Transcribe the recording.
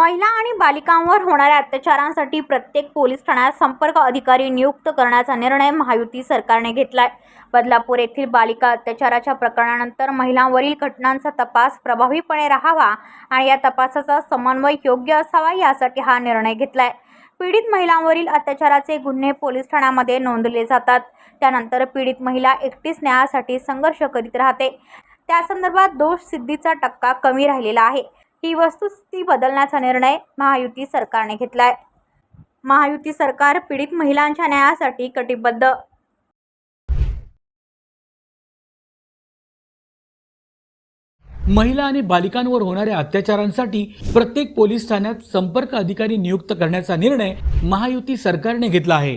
महिला आणि बालिकांवर होणाऱ्या अत्याचारांसाठी प्रत्येक पोलीस ठाण्यात संपर्क अधिकारी नियुक्त करण्याचा निर्णय महायुती सरकारने घेतला आहे बदलापूर येथील बालिका अत्याचाराच्या प्रकरणानंतर महिलांवरील घटनांचा तपास प्रभावीपणे राहावा आणि या तपासाचा समन्वय योग्य असावा यासाठी हा निर्णय घेतला आहे पीडित महिलांवरील अत्याचाराचे गुन्हे पोलीस ठाण्यामध्ये नोंदले जातात. त्यानंतर पीडित महिला एकटीच न्यायासाठी संघर्ष करीत राहते. त्या संदर्भात दोष सिद्धीचा टक्का कमी राहिलेला आहे. ही वस्तुस्थिती बदलण्याचा निर्णय महायुती सरकारने घेतलाय. महायुती सरकार पीडित महिलांच्या न्यायासाठी कटिबद्ध. महिला आणि बालिकांवर होणाऱ्या अत्याचारांसाठी प्रत्येक पोलीस ठाण्यात संपर्क अधिकारी नियुक्त करण्याचा निर्णय महायुती सरकारने घेतला आहे.